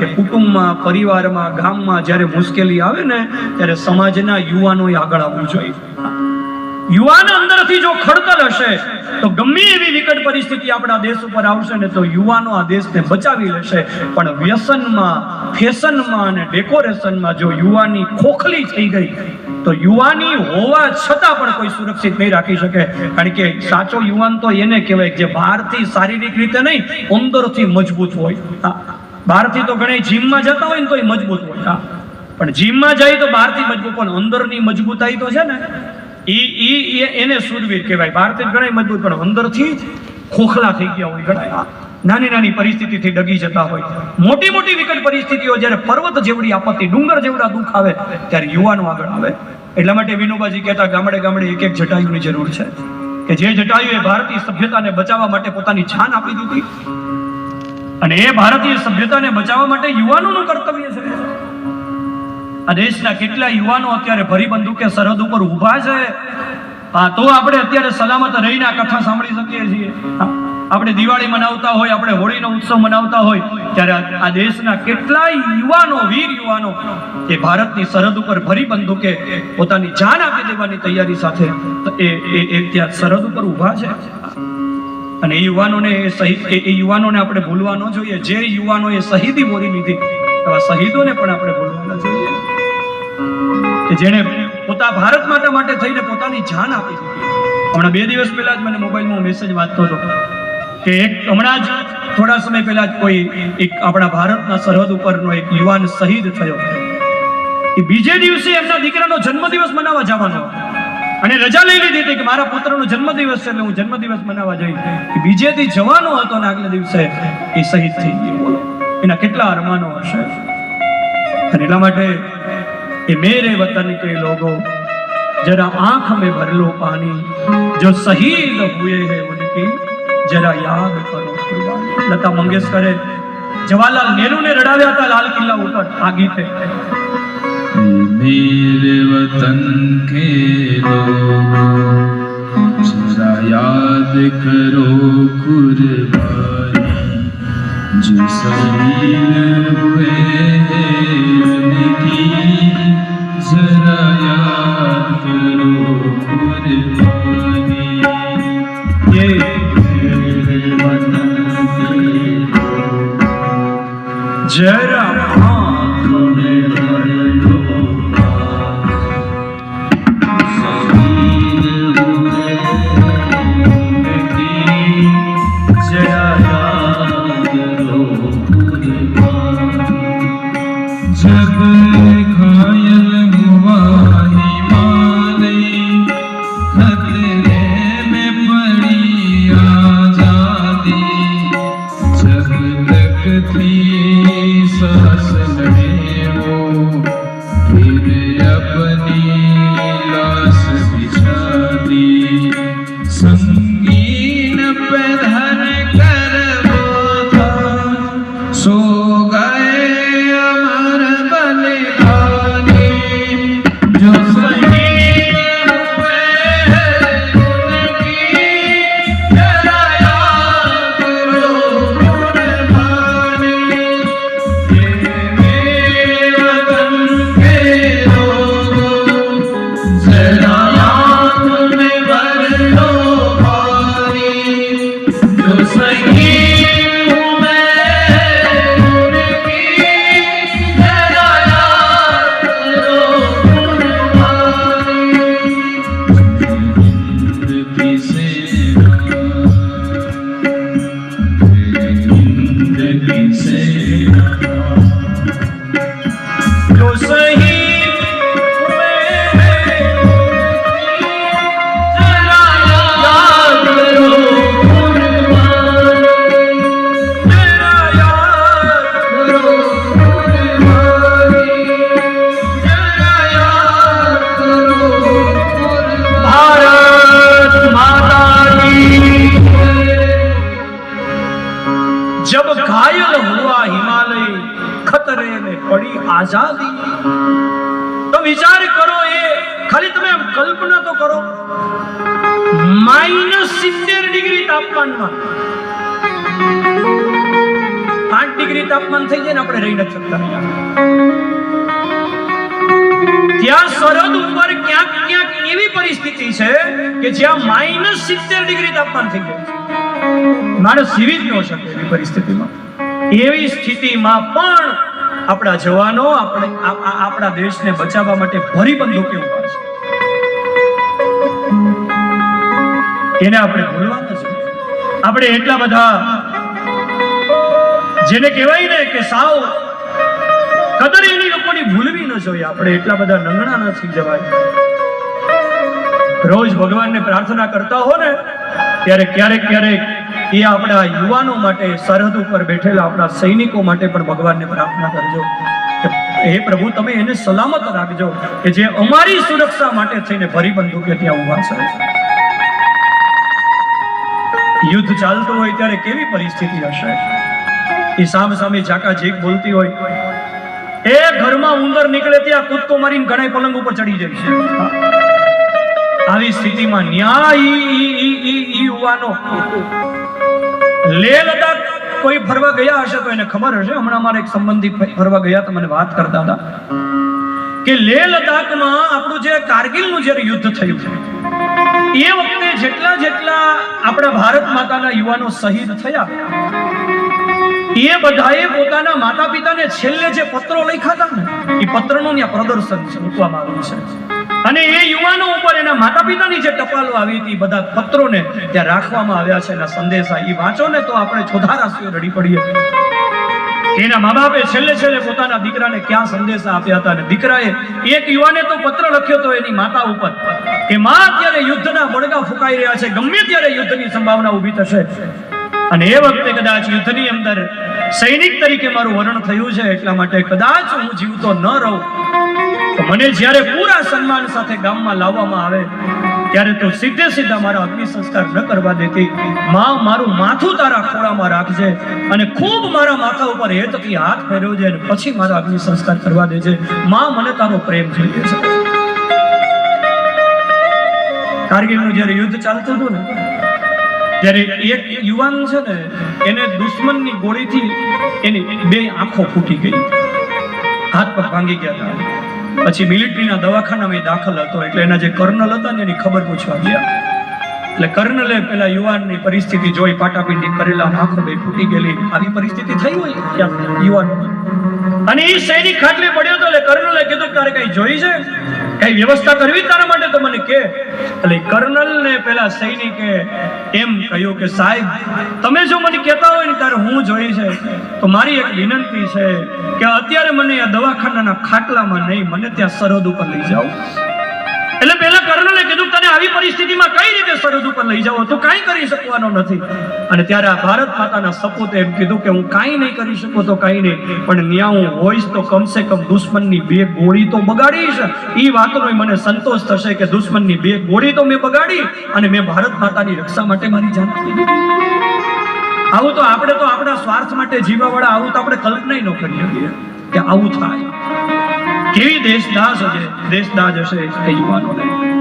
કે કુટુંબમાં, પરિવારમાં, ગામમાં જ્યારે મુશ્કેલી આવે ને, ત્યારે સમાજના યુવાનોએ આગળ આવવું જોઈએ. યુવાન અંદરથી જો ખડતલ હશે, તો ગમે એવી વિકટ પરિસ્થિતિ આપણા દેશ ઉપર આવશે ને, તો યુવાનો આ દેશને બચાવી લેશે. પણ વ્યસનમાં, ફેશનમાં અને ડેકોરેશનમાં જો યુવાની ખોખલી થઈ ગઈ, તો યુવાની હોવા છતાં પણ કોઈ સુરક્ષિત નહીં રાખી શકે. કારણ કે સાચો યુવાન તો એને કહેવાય જે બહારથી શારીરિક રીતે નહીં, અંદરથી મજબૂત હોય. બહારથી તો ઘણા જીમમાં જતા હોય ને તો એ મજબૂત હોય. પણ જીમમાં જાય તો બહારથી મજબૂત, પણ અંદરની મજબૂતાઈ તો છે ને, ઈ ઈ એને સુરવીર કહેવાય. બહારથી ઘણા મજબૂત, પણ અંદરથી જ ખોખલા થઈ ગયા હોય ઘણા નાની નાની પરિસ્થિતિથી ડગી જતા હોય. મોટી મોટી વિકટ પરિસ્થિતિઓ જ્યારે પર્વત જેવડી આપત્તિ, ડુંગર જેવડા દુઃખ આવે, ત્યારે યુવાનો આગળ આવે. એટલા માટે વિનોબાજી કહેતા, ગામડે ગામડે એક એક જટાયુની જરૂર છે. કે જે જટાયુએ ભારતીય સભ્યતાને બચાવવા માટે પોતાની જાન આપી દીધી અને એ ભારતીય સભ્યતાને બચાવવા માટે યુવાનોનું કર્તવ્ય છે. આ દેશના કેટલા યુવાનો અત્યારે ભરી બંદૂકે સરહદ ઉપર ઊભા છે. હા તો આપણે અત્યારે સલામત રહીને આ કથા સાંભળી શકીએ છીએ. આપણે દિવાળી મનાવતા હોય, આપણે હોળીનો ઉત્સવ મનાવતા હોય, ત્યારે આ- દેશના કેટલાય યુવાનો, વીર યુવાનો એ ભારતની સરહદ ઉપર ભરી બંદૂકે પોતાની જાન આપી દેવાની તૈયારી સાથે એ ત્યાં સરહદ ઉપર ઊભા છે. અને એ યુવાનોને એ એ એ યુવાનોને આપણે ભૂલવા ન જોઈએ. જે યુવાનોએ શહીદી બોલી લીધી, એવા શહીદોને પણ આપણે ભૂલવા ન જોઈએ. કે જેણે પોતા ભારત માતા માટે થઈને પોતાની જાન આપી હમણાં બે દિવસ પહેલા જ મને મોબાઈલમાં મેસેજ વાંચતો હતો કે એક, હમણાં જ થોડા સમય પહેલા જ કોઈ એક આપણા ભારતના સરહદ ઉપરનો એક યુવાન શહીદ થયો. એ બીજે દિવસે એમના દીકરાનો જન્મદિવસ મનાવવા જવાનો હતો. અને રજા લઈ લીધી હતી કે મારા પુત્રનો જન્મદિવસ છે એટલે હું જન્મદિવસ મનાવવા જઈ બીજે થી જવાનો હતો ને આગલા દિવસે એ શહીદ થઈ ગયો. એના કેટલા અરમાનો હશે. અને એટલા માટે એ મેરે વતન કે લોગો, જરા આંખ મે ભરલો પાણી, જો શહીદ હુએ હે ઉનકી, જરા યાદ કરો લતા મંગેશકરે જવાહરલાલ નહેરુને રડાવ્યા હતા, લાલ કિલ્લા ઉપર આ ગીતે. मेरे वतन के लोगों जरा याद करो कुर्बानी जो शहीद हुए हैं उनकी जरा याद करो कुर्बानी ये मेरे वतन के लोगों जरा तक थी सांस કલ્પના તો કરો. માઇનસ સિત્તેર ડિગ્રી તાપમાનમાં. પાંચ ડિગ્રી તાપમાન થઈ જાય ને આપણે રહી નથી શકતા. ત્યાં સરહદ ઉપર ક્યાંક ક્યાંક એવી પરિસ્થિતિ છે કે જ્યાં માઇનસ સિત્તેર ડિગ્રી તાપમાન થઈ છે. માણસ જીવી જ ન શકે એવી પરિસ્થિતિમાં. એવી સ્થિતિમાં પણ આપણા જવાનો, આપણે આપણા દેશને બચાવવા માટે ભરી બંદૂકે ઊભા છે. એને આપણે ભૂલવાના છે. આપણે એટલા બધા જેને કહેવાય ને કે સાવ કદર એની લોકોની ભૂલવી ન જોઈએ. આપણે એટલા બધા નંગણા નથી જવાય. રોજ ભગવાનને પ્રાર્થના કરતા હો ને, ત્યારે ક્યારેક ક્યારેક એ આપણા યુવાનો માટે સરહદ ઉપર બેઠેલા આપણા સૈનિકો માટે પણ ભગવાનને પ્રાર્થના કરજો. હે પ્રભુ, તમે એને સલામત રાખજો કે જે અમારી સુરક્ષા માટે થઈને ભરી બંદૂકે ત્યાં ઊભા છે. યુદ્ધ ચાલતું હોય ત્યારે કેવી પરિસ્થિતિ હશે? એ સામ સામે ઝાકા ઝીક બોલતી હોય. એ ઘરમાં ઉંદર નીકળે ત્યાં કૂદકો મારીને ઘણા પલંગ ઉપર ચડી જાય છે. આવી સ્થિતિમાં ન્યાય યુવાનો. લદાખ કોઈ ફરવા ગયા હશે તો એને ખબર હશે? હમણાં મારા એક સંબંધી ફરવા ગયા તો મને વાત કરતા હતા. કે લેહ લદાખમાં આપણું જે કારગિલનું જ્યારે યુદ્ધ થયું એ વખતે જેટલા જેટલા આપણા ભારત માતાના યુવાનો શહીદ થયા, એ બધાએ પોતાના માતા પિતાને છેલ્લે જે પત્રો લખ્યા હતા ને, એ પત્રનું ત્યાં પ્રદર્શન છે, મૂકવામાં આવ્યું છે. અને એ યુવાનો ઉપર એના માતા પિતાની જે ટપાલો આવી હતી બધા પત્રોને ત્યાં રાખવામાં આવ્યા છે, એના સંદેશા એ વાંચો ને તો આપણે ચોધારાસીઓ રડી પડીએ. એના મા બાપે છેલ્લે છેલ્લે પોતાના દીકરાને ક્યાં સંદેશા આપ્યા હતા અને દીકરાએ એક યુવાને તો પત્ર લખ્યો હતો એની માતા ઉપર કે માં અત્યારે યુદ્ધના બળગા ફૂંકાઈ રહ્યા છે, ગમે ત્યારે યુદ્ધની સંભાવના ઊભી થશે. અને એ વખતે કદાચ યુદ્ધની અંદર સૈનિક તરીકે મારું વર્ણ થયું છે એટલા માટે કદાચ હું જીવતો ન રહું. મને જ્યારે પૂરા સન્માન સાથે ગામમાં લાવવામાં આવે ત્યારે તો સીધે સીધા મારા અગ્નિ સંસ્કાર ન કરવા દેતી. માં મારું માથું તારા ખોળામાં રાખજે અને ખૂબ મારા માથા ઉપર હેતથી હાથ ફેરવજે અને પછી મારા અગ્નિ સંસ્કાર કરવા દેજે. માં, મને તારો પ્રેમ જોઈએ છે. કારગિલનું જ્યારે યુદ્ધ ચાલતું હતું ને, ત્યારે એક યુવાન છે ને, એને દુશ્મનની ગોળીથી એની બે આંખો ફૂટી ગઈ. હાથ પર ભાંગી ગયા હતા. પછી મિલિટરીના દવાખાનામાં દાખલ હતો. એટલે એના જે કર્નલ હતા ને એની ખબર પૂછવા ગયા. એટલે કર્નલે પેલા યુવાનની પરિસ્થિતિ જોઈ, પાટાપીંડી કરેલા આંખો બે ફૂટી ગયેલી. આવી પરિસ્થિતિ થઈ હોય યુવાન અને એ સૈનિક ખાટલે પડ્યો તો એટલે કર્નલે કીધું તારે કઈ જોઈ છે? કઈ વ્યવસ્થા કરવી તારા માટે તો મને કે? એટલે કર્નલ ને પેલા સૈનિકે એમ કહ્યું કે, સાહેબ, તમે જો મને કહેતા હોય ને ત્યારે હું જોઈ છે. તો મારી એક વિનંતી છે કે અત્યારે મને આ દવાખાનાના ખાટલામાં નહીં, મને ત્યાં સરહદ ઉપર લઈ જાઓ. એટલે પેલા કર્ણને કીધું તને આવી પરિસ્થિતિમાં કઈ રીતે સરહદ ઉપર લઈ જાવ તું કાંઈ કરી શકવાનો નથી. અને ત્યારે આ ભારત માતાના સપૂતે એમ કીધું કે હું કાંઈ નહીં કરી શકું તો કાંઈ નહીં, પણ ન્યા હું હોઈશ તો કમસે કમ દુશ્મનની બે ગોળી તો બગાડીશ. એ વાતનો મને સંતોષ થશે કે દુશ્મનની બે ગોળી તો મેં બગાડી અને મેં ભારત માતાની રક્ષા માટે મારી જાન આવું તો આપણે તો આપણા સ્વાર્થ માટે જીવવા વાળા આવું તો આપણે કલ્પના ન કરી શકીએ. કે આવું થાય. કેવી દેશદાસ હશે દેશદાસ હશે એ યુવાનોને